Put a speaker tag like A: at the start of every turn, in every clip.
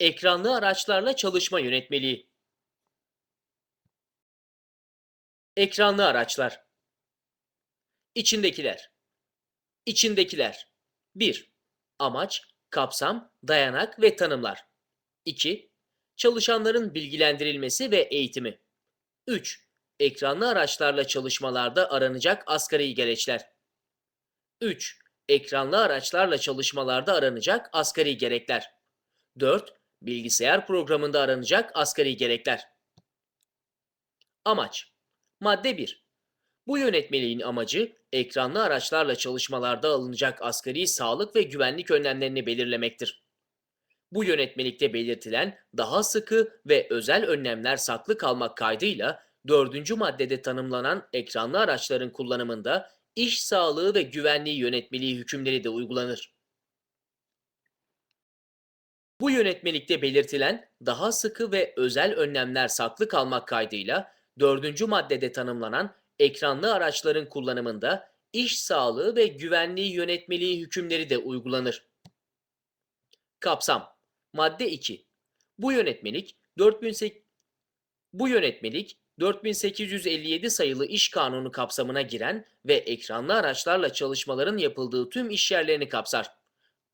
A: Ekranlı araçlarla çalışma yönetmeliği. Ekranlı araçlar. İçindekiler. İçindekiler. 1. Amaç, kapsam, dayanak ve tanımlar. 2. Çalışanların bilgilendirilmesi ve eğitimi. 3. Ekranlı araçlarla çalışmalarda aranacak asgari gereçler. 3. Ekranlı araçlarla çalışmalarda aranacak asgari gerekler. 4. Bilgisayar programında aranacak asgari gerekler. Amaç Madde 1. Bu yönetmeliğin amacı ekranlı araçlarla çalışmalarda alınacak asgari sağlık ve güvenlik önlemlerini belirlemektir. Bu yönetmelikte belirtilen daha sıkı ve özel önlemler saklı kalmak kaydıyla 4. maddede tanımlanan ekranlı araçların kullanımında iş sağlığı ve güvenliği yönetmeliği hükümleri de uygulanır. Bu yönetmelikte belirtilen daha sıkı ve özel önlemler saklı kalmak kaydıyla 4. maddede tanımlanan ekranlı araçların kullanımında iş sağlığı ve güvenliği yönetmeliği hükümleri de uygulanır. Kapsam Madde 2. Bu yönetmelik 4008 Bu yönetmelik 4857 sayılı iş kanunu kapsamına giren ve ekranlı araçlarla çalışmaların yapıldığı tüm iş yerlerini kapsar.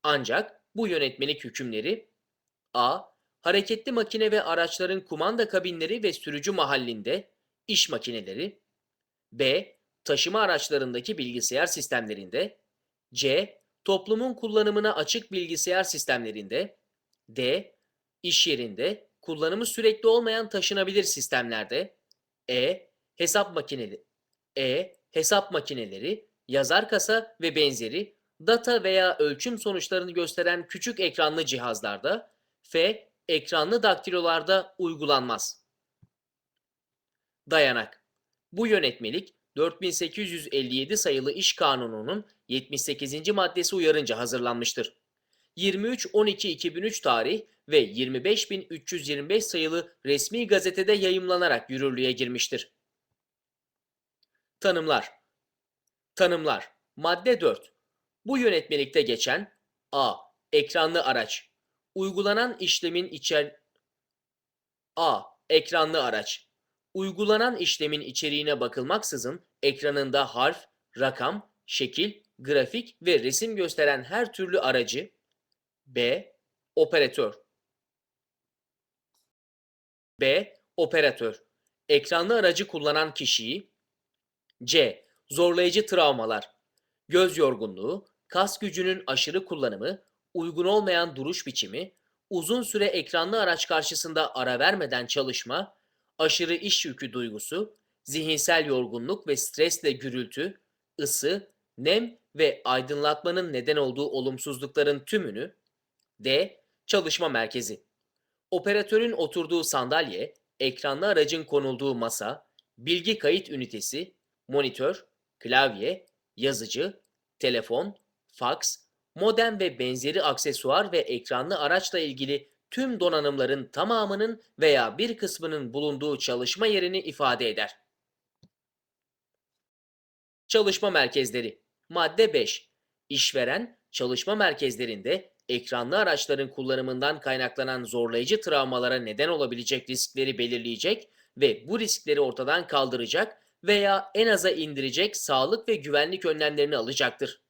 A: Ancak bu yönetmelik hükümleri A. Hareketli makine ve araçların kumanda kabinleri ve sürücü mahallinde, iş makineleri, B. Taşıma araçlarındaki bilgisayar sistemlerinde, C. Toplumun kullanımına açık bilgisayar sistemlerinde, D. İş yerinde, kullanımı sürekli olmayan taşınabilir sistemlerde, E. Hesap makineleri, E. Hesap makineleri, yazar kasa ve benzeri data veya ölçüm sonuçlarını gösteren küçük ekranlı cihazlarda, F. Ekranlı daktilolarda uygulanmaz. Dayanak Bu yönetmelik 4857 sayılı İş Kanunu'nun 78. maddesi uyarınca hazırlanmıştır. 23.12.2003 tarih ve 25.325 sayılı resmi gazetede yayımlanarak yürürlüğe girmiştir. Tanımlar Tanımlar Madde 4 Bu yönetmelikte geçen A. Ekranlı araç Uygulanan işlemin içer... A. Ekranlı araç Uygulanan işlemin içeriğine bakılmaksızın ekranında harf, rakam, şekil, grafik ve resim gösteren her türlü aracı B. Operatör B. Operatör Ekranlı aracı kullanan kişiyi C. Zorlayıcı travmalar Göz yorgunluğu, kas gücünün aşırı kullanımı, uygun olmayan duruş biçimi, uzun süre ekranlı araç karşısında ara vermeden çalışma, aşırı iş yükü duygusu, zihinsel yorgunluk ve stresle gürültü, ısı, nem ve aydınlatmanın neden olduğu olumsuzlukların tümünü D. Çalışma merkezi. Operatörün oturduğu sandalye, ekranlı aracın konulduğu masa, bilgi kayıt ünitesi, monitör, klavye, yazıcı, telefon, faks, modem ve benzeri aksesuar ve ekranlı araçla ilgili tüm donanımların tamamının veya bir kısmının bulunduğu çalışma yerini ifade eder. Çalışma merkezleri Madde 5. İşveren, çalışma merkezlerinde ekranlı araçların kullanımından kaynaklanan zorlayıcı travmalara neden olabilecek riskleri belirleyecek ve bu riskleri ortadan kaldıracak veya en aza indirecek sağlık ve güvenlik önlemlerini alacaktır.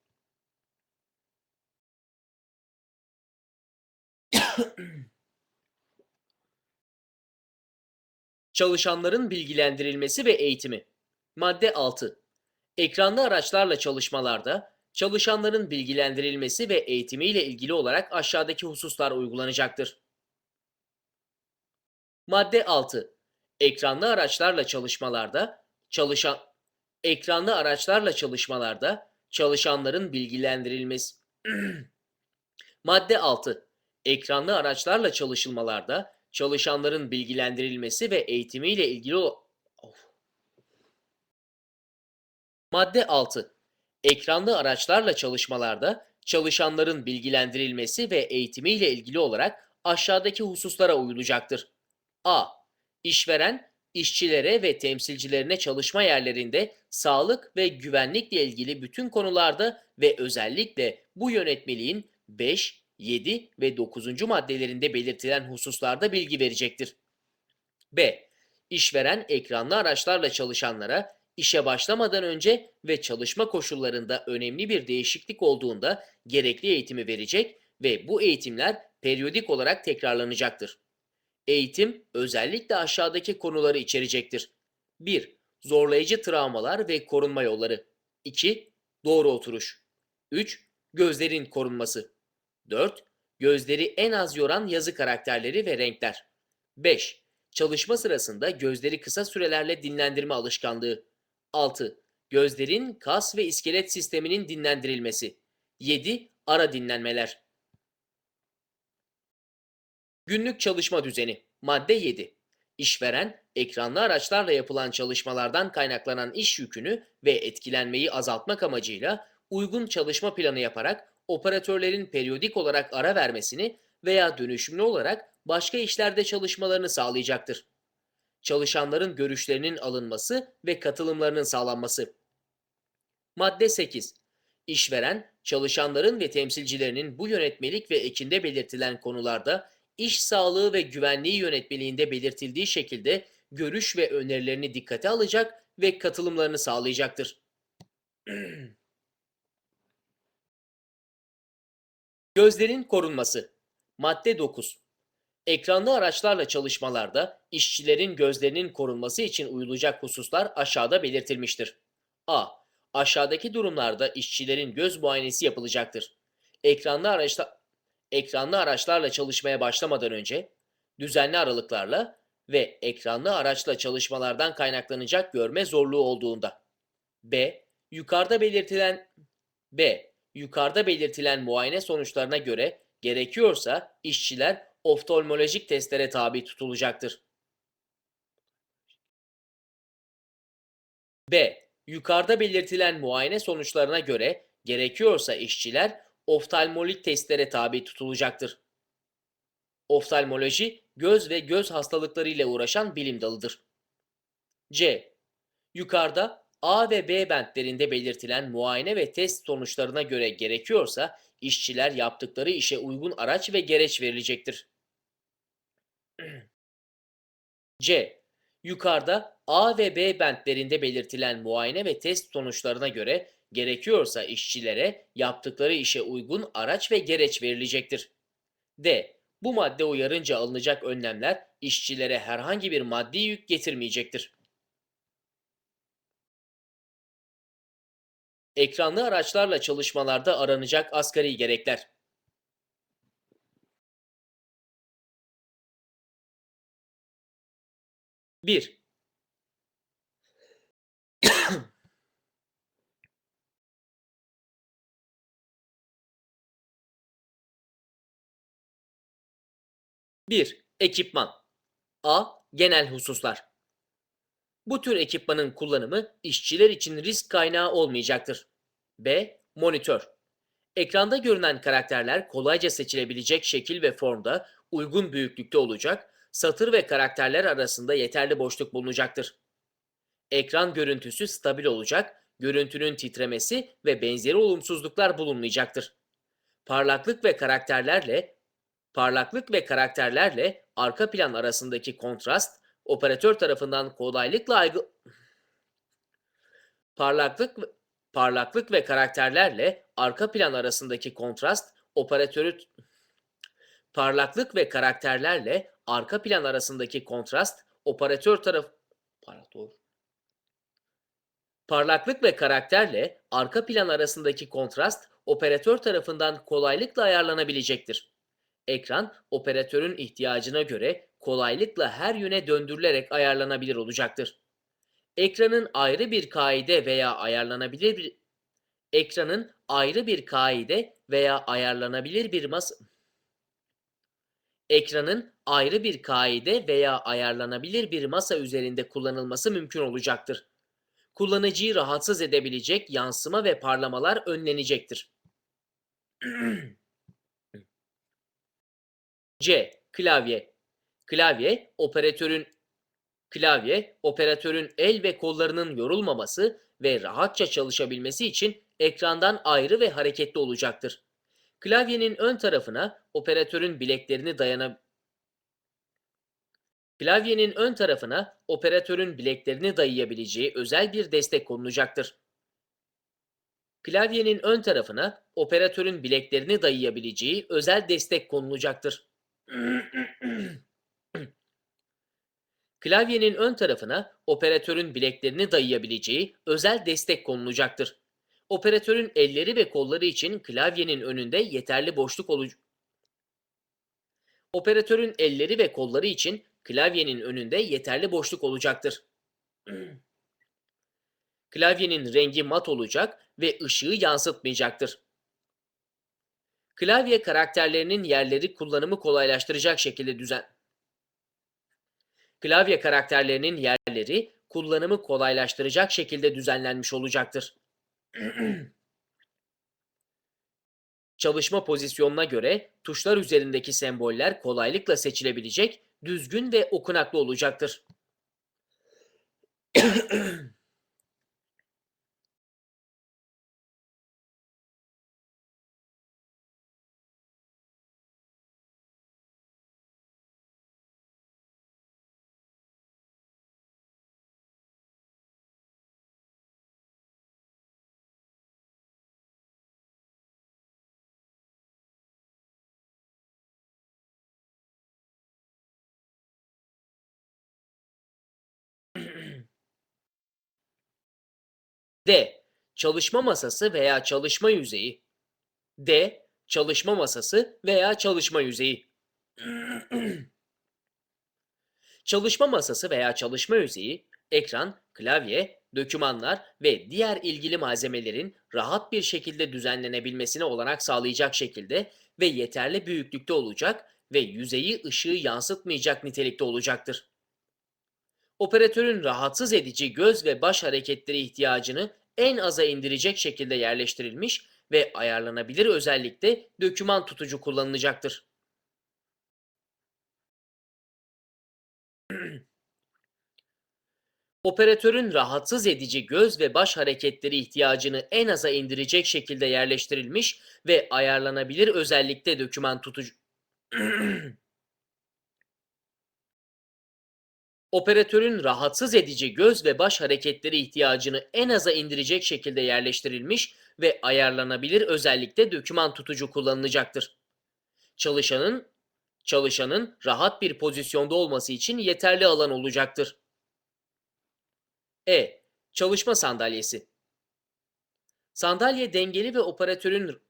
A: Çalışanların bilgilendirilmesi ve eğitimi. Madde 6. Ekranlı araçlarla çalışmalarda çalışanların bilgilendirilmesi ve eğitimiyle ilgili olarak aşağıdaki hususlar uygulanacaktır. Madde 6. Ekranlı araçlarla çalışmalarda çalışan ekranlı araçlarla çalışmalarda çalışanların bilgilendirilmesi Madde 6. Ekranlı araçlarla çalışılmalarda çalışanların bilgilendirilmesi ve eğitimiyle ilgili of. Madde 6. Ekranlı araçlarla çalışmalarda çalışanların bilgilendirilmesi ve eğitimiyle ilgili olarak aşağıdaki hususlara uyulacaktır. A. İşveren, işçilere ve temsilcilerine çalışma yerlerinde sağlık ve güvenlikle ilgili bütün konularda ve özellikle bu yönetmeliğin 5, 7 ve 9. maddelerinde belirtilen hususlarda bilgi verecektir. B. İşveren ekranlı araçlarla çalışanlara işe başlamadan önce ve çalışma koşullarında önemli bir değişiklik olduğunda gerekli eğitimi verecek ve bu eğitimler periyodik olarak tekrarlanacaktır. Eğitim özellikle aşağıdaki konuları içerecektir. 1. Zorlayıcı travmalar ve korunma yolları. 2. Doğru oturuş. 3. Gözlerin korunması. 4. Gözleri en az yoran yazı karakterleri ve renkler. 5. Çalışma sırasında gözleri kısa sürelerle dinlendirme alışkanlığı. 6. Gözlerin kas ve iskelet sisteminin dinlendirilmesi. 7. Ara dinlenmeler. Günlük çalışma düzeni. Madde 7. İşveren, ekranlı araçlarla yapılan çalışmalardan kaynaklanan iş yükünü ve etkilenmeyi azaltmak amacıyla uygun çalışma planı yaparak operatörlerin periyodik olarak ara vermesini veya dönüşümlü olarak başka işlerde çalışmalarını sağlayacaktır. Çalışanların görüşlerinin alınması ve katılımlarının sağlanması. Madde 8. İşveren, çalışanların ve temsilcilerinin bu yönetmelik ve ekinde belirtilen konularda iş sağlığı ve güvenliği yönetmeliğinde belirtildiği şekilde görüş ve önerilerini dikkate alacak ve katılımlarını sağlayacaktır. Gözlerin korunması. Madde 9. Ekranlı araçlarla çalışmalarda işçilerin gözlerinin korunması için uyulacak hususlar aşağıda belirtilmiştir. A. Aşağıdaki durumlarda işçilerin göz muayenesi yapılacaktır. Ekranlı araçla ekranlı araçlarla çalışmaya başlamadan önce düzenli aralıklarla ve ekranlı araçla çalışmalardan kaynaklanacak görme zorluğu olduğunda. B. Yukarıda belirtilen B. Yukarıda belirtilen muayene sonuçlarına göre gerekiyorsa işçiler oftalmolojik testlere tabi tutulacaktır. B. Yukarıda belirtilen muayene sonuçlarına göre gerekiyorsa işçiler oftalmolik testlere tabi tutulacaktır. Oftalmoloji, göz ve göz hastalıkları ile uğraşan bilim dalıdır. C. Yukarıda A ve B bentlerinde belirtilen muayene ve test sonuçlarına göre gerekiyorsa işçiler yaptıkları işe uygun araç ve gereç verilecektir. C. Yukarıda A ve B bentlerinde belirtilen muayene ve test sonuçlarına göre gerekiyorsa işçilere yaptıkları işe uygun araç ve gereç verilecektir. D. Bu madde uyarınca alınacak önlemler işçilere herhangi bir maddi yük getirmeyecektir. Ekranlı araçlarla çalışmalarda aranacak asgari gerekler. 1. Bir, ekipman. A. Genel hususlar. Bu tür ekipmanın kullanımı işçiler için risk kaynağı olmayacaktır. B. Monitör. Ekranda görünen karakterler kolayca seçilebilecek şekil ve formda, uygun büyüklükte olacak, satır ve karakterler arasında yeterli boşluk bulunacaktır. Ekran görüntüsü stabil olacak, görüntünün titremesi ve benzeri olumsuzluklar bulunmayacaktır. Parlaklık ve karakterlerle parlaklık ve karakterlerle arka plan arasındaki kontrast operatör tarafından kolaylıkla aygı parlaklık parlaklık ve karakterlerle arka plan arasındaki kontrast operatörü parlaklık ve karakterlerle arka plan arasındaki kontrast operatör taraf pardon. Parlaklık ve karakterle arka plan arasındaki kontrast operatör tarafından kolaylıkla ayarlanabilecektir. Ekran operatörün ihtiyacına göre kolaylıkla her yöne döndürülerek ayarlanabilir olacaktır. Ekranın ayrı bir kaide veya ayarlanabilir bir ekranın ayrı bir kaide veya ayarlanabilir bir masa ekranın ayrı bir kaide veya ayarlanabilir bir masa üzerinde kullanılması mümkün olacaktır. Kullanıcıyı rahatsız edebilecek yansıma ve parlamalar önlenecektir. C. Klavye. Klavye, operatörün klavye, operatörün el ve kollarının yorulmaması ve rahatça çalışabilmesi için ekrandan ayrı ve hareketli olacaktır. Klavyenin ön tarafına operatörün bileklerini dayana Klavyenin ön tarafına operatörün bileklerini dayayabileceği özel bir destek konulacaktır. Klavyenin ön tarafına operatörün bileklerini dayayabileceği özel destek konulacaktır. Klavyenin ön tarafına operatörün bileklerini dayayabileceği özel destek konulacaktır. Operatörün elleri ve kolları için klavyenin önünde yeterli boşluk olacak. Operatörün elleri ve kolları için klavyenin önünde yeterli boşluk olacaktır. Klavyenin rengi mat olacak ve ışığı yansıtmayacaktır. Klavye karakterlerinin yerleri kullanımı kolaylaştıracak şekilde düzen. Klavye karakterlerinin yerleri kullanımı kolaylaştıracak şekilde düzenlenmiş olacaktır. Çalışma pozisyonuna göre tuşlar üzerindeki semboller kolaylıkla seçilebilecek, düzgün ve okunaklı olacaktır. D. Çalışma masası veya çalışma yüzeyi. D. Çalışma masası veya çalışma yüzeyi. çalışma masası veya çalışma yüzeyi, ekran, klavye, dokümanlar ve diğer ilgili malzemelerin rahat bir şekilde düzenlenebilmesine olanak sağlayacak şekilde ve yeterli büyüklükte olacak ve yüzeyi ışığı yansıtmayacak nitelikte olacaktır. Operatörün rahatsız edici göz ve baş hareketleri ihtiyacını en aza indirecek şekilde yerleştirilmiş ve ayarlanabilir özellikle döküman tutucu kullanılacaktır. Operatörün rahatsız edici göz ve baş hareketleri ihtiyacını en aza indirecek şekilde yerleştirilmiş ve ayarlanabilir özellikle döküman tutucu Operatörün rahatsız edici göz ve baş hareketleri ihtiyacını en aza indirecek şekilde yerleştirilmiş ve ayarlanabilir özellikle döküman tutucu kullanılacaktır. Çalışanın çalışanın rahat bir pozisyonda olması için yeterli alan olacaktır. E. Çalışma sandalyesi. Sandalye dengeli ve operatörün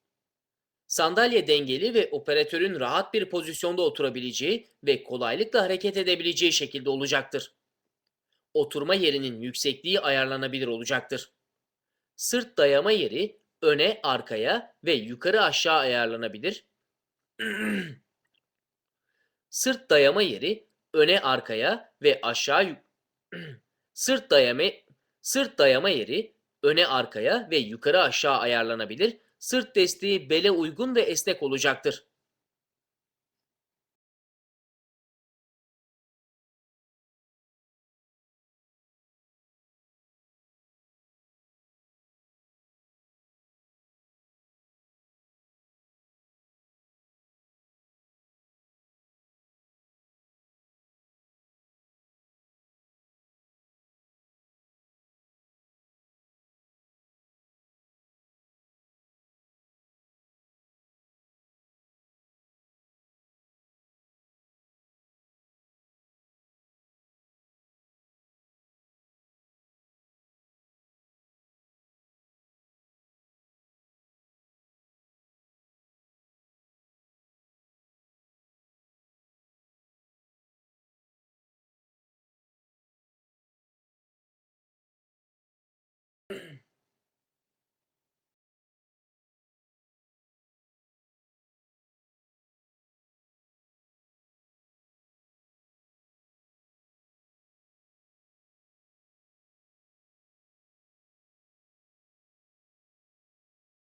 A: Sandalye dengeli ve operatörün rahat bir pozisyonda oturabileceği ve kolaylıkla hareket edebileceği şekilde olacaktır. Oturma yerinin yüksekliği ayarlanabilir olacaktır. Sırt dayama yeri öne, arkaya ve yukarı aşağı ayarlanabilir. Sırt dayama yeri öne, arkaya ve aşağı sırt dayama sırt dayama yeri öne, arkaya ve yukarı aşağı ayarlanabilir sırt desteği bele uygun ve esnek olacaktır.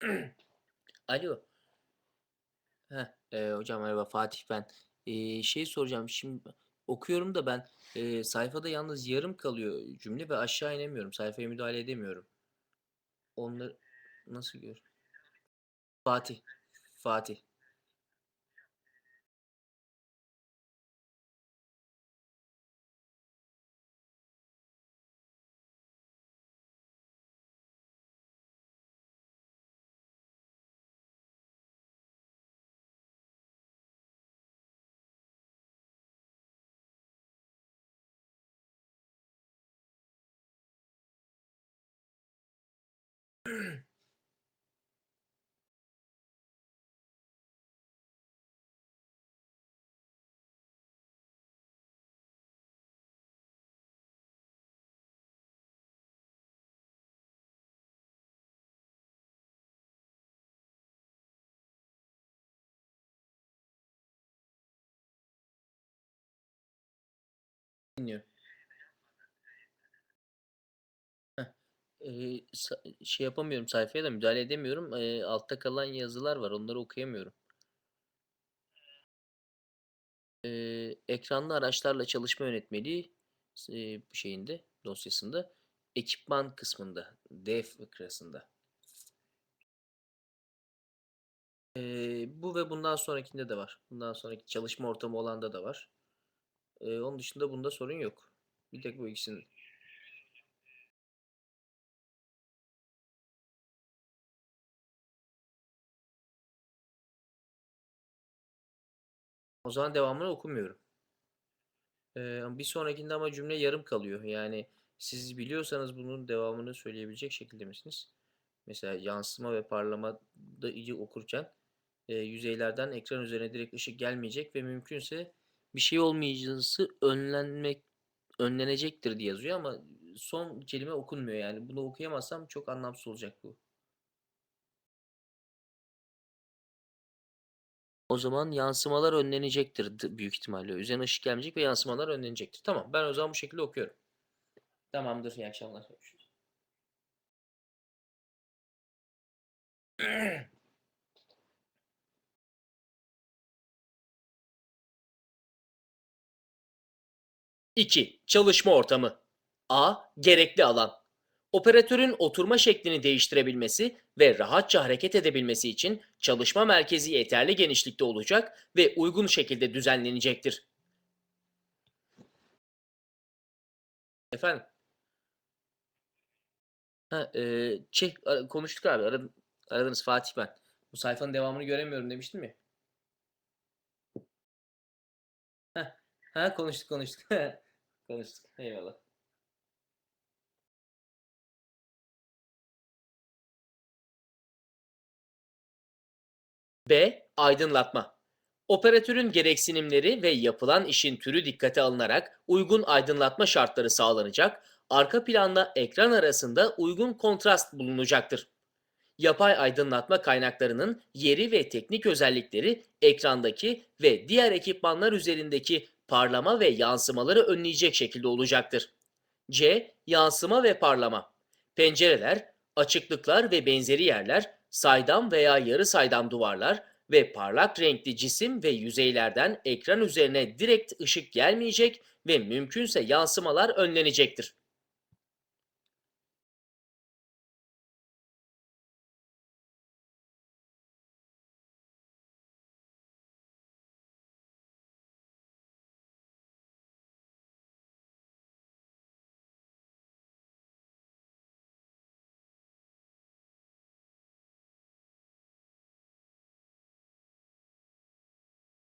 A: Alo. Heh, eee, hocam merhaba Fatih ben. Eee, şey soracağım şimdi okuyorum da ben eee, sayfada yalnız yarım kalıyor cümle ve aşağı inemiyorum. Sayfaya müdahale edemiyorum. Onları nasıl gör? Fatih. Fatih. Dinliyorum. Heh, şey yapamıyorum sayfaya da müdahale edemiyorum. Altta kalan yazılar var. Onları okuyamıyorum. Ekranlı araçlarla çalışma yönetmeliği s eee, şeyinde, dosyasında, ekipman kısmında, D fıkrasında. Eee, bu ve bundan sonrakinde de var. Bundan sonraki çalışma ortamı olanda da var. Eee, onun dışında bunda sorun yok. Bir tek bu ikisinin O zaman devamını okumuyorum. Eee, bir sonrakinde ama cümle yarım kalıyor. Yani siz biliyorsanız bunun devamını söyleyebilecek şekilde misiniz? Mesela yansıma ve parlamada iyice okurken eee, yüzeylerden ekran üzerine direkt ışık gelmeyecek ve mümkünse bir şey olmayıcısı önlenmek önlenecektir diye yazıyor ama son kelime okunmuyor yani. Bunu okuyamazsam çok anlamsız olacak bu. O zaman yansımalar önlenecektir büyük ihtimalle. Üzerine ışık gelmeyecek ve yansımalar önlenecektir. Tamam, ben o zaman bu şekilde okuyorum. Tamamdır, iyi akşamlar. Görüşürüz. 2. Çalışma ortamı. A. Gerekli alan. Operatörün oturma şeklini değiştirebilmesi ve rahatça hareket edebilmesi için çalışma merkezi yeterli genişlikte olacak ve uygun şekilde düzenlenecektir. Efendim? Ha, eee, şey, konuştuk abi. Aradın aradınız Fatih ben. Bu sayfanın devamını göremiyorum demiştim ya. Heh. Ha, konuştuk, konuştuk. Konuştuk. Eyvallah. B. Aydınlatma. Operatörün gereksinimleri ve yapılan işin türü dikkate alınarak uygun aydınlatma şartları sağlanacak, arka planla ekran arasında uygun kontrast bulunacaktır. Yapay aydınlatma kaynaklarının yeri ve teknik özellikleri ekrandaki ve diğer ekipmanlar üzerindeki parlama ve yansımaları önleyecek şekilde olacaktır. C. Yansıma ve parlama. Pencereler, açıklıklar ve benzeri yerler, saydam veya yarı saydam duvarlar ve parlak renkli cisim ve yüzeylerden ekran üzerine direkt ışık gelmeyecek ve mümkünse yansımalar önlenecektir.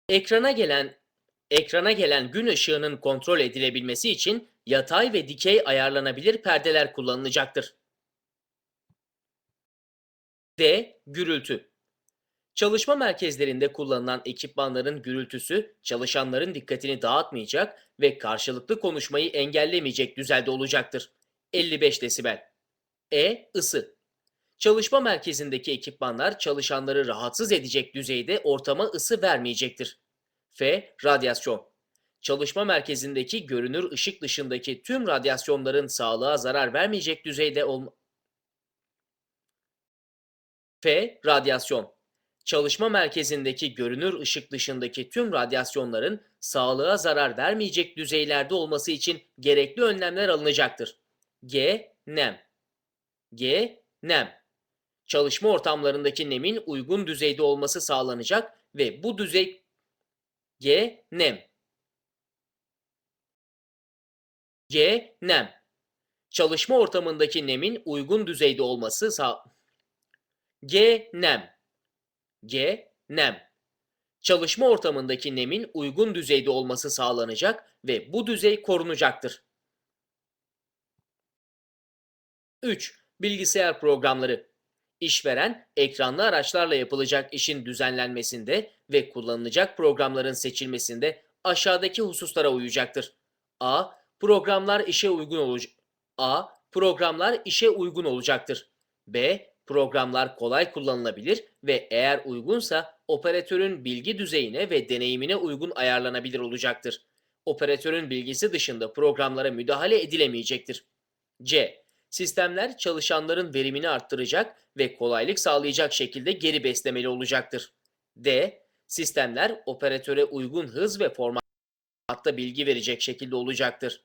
A: Ekrana gelen ekrana gelen gün ışığının kontrol edilebilmesi için yatay ve dikey ayarlanabilir perdeler kullanılacaktır. D. Gürültü. Çalışma merkezlerinde kullanılan ekipmanların gürültüsü çalışanların dikkatini dağıtmayacak ve karşılıklı konuşmayı engellemeyecek düzeyde olacaktır. 55 desibel. E. Isı. Çalışma merkezindeki ekipmanlar çalışanları rahatsız edecek düzeyde ortama ısı vermeyecektir. F. Radyasyon. Çalışma merkezindeki görünür ışık dışındaki tüm radyasyonların sağlığa zarar vermeyecek düzeyde olma... F. Radyasyon. Çalışma merkezindeki görünür ışık dışındaki tüm radyasyonların sağlığa zarar vermeyecek düzeylerde olması için gerekli önlemler alınacaktır. G. Nem. G. Nem. Çalışma ortamlarındaki nemin uygun düzeyde olması sağlanacak ve bu düzey G. Nem. G. Nem. Çalışma ortamındaki nemin uygun düzeyde olması sağ... G. Nem. G. Nem. Çalışma ortamındaki nemin uygun düzeyde olması sağlanacak ve bu düzey korunacaktır. 3. Bilgisayar programları. İşveren, ekranlı araçlarla yapılacak işin düzenlenmesinde ve kullanılacak programların seçilmesinde aşağıdaki hususlara uyacaktır. A. Programlar işe uygun olacak. A. Programlar işe uygun olacaktır. B. Programlar kolay kullanılabilir ve eğer uygunsa operatörün bilgi düzeyine ve deneyimine uygun ayarlanabilir olacaktır. Operatörün bilgisi dışında programlara müdahale edilemeyecektir. C. Sistemler çalışanların verimini arttıracak ve kolaylık sağlayacak şekilde geri beslemeli olacaktır. D. Sistemler operatöre uygun hız ve formatta bilgi verecek şekilde olacaktır.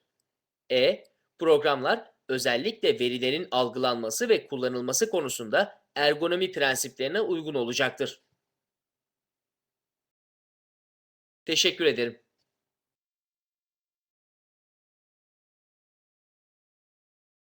A: E. Programlar özellikle verilerin algılanması ve kullanılması konusunda ergonomi prensiplerine uygun olacaktır. Teşekkür ederim.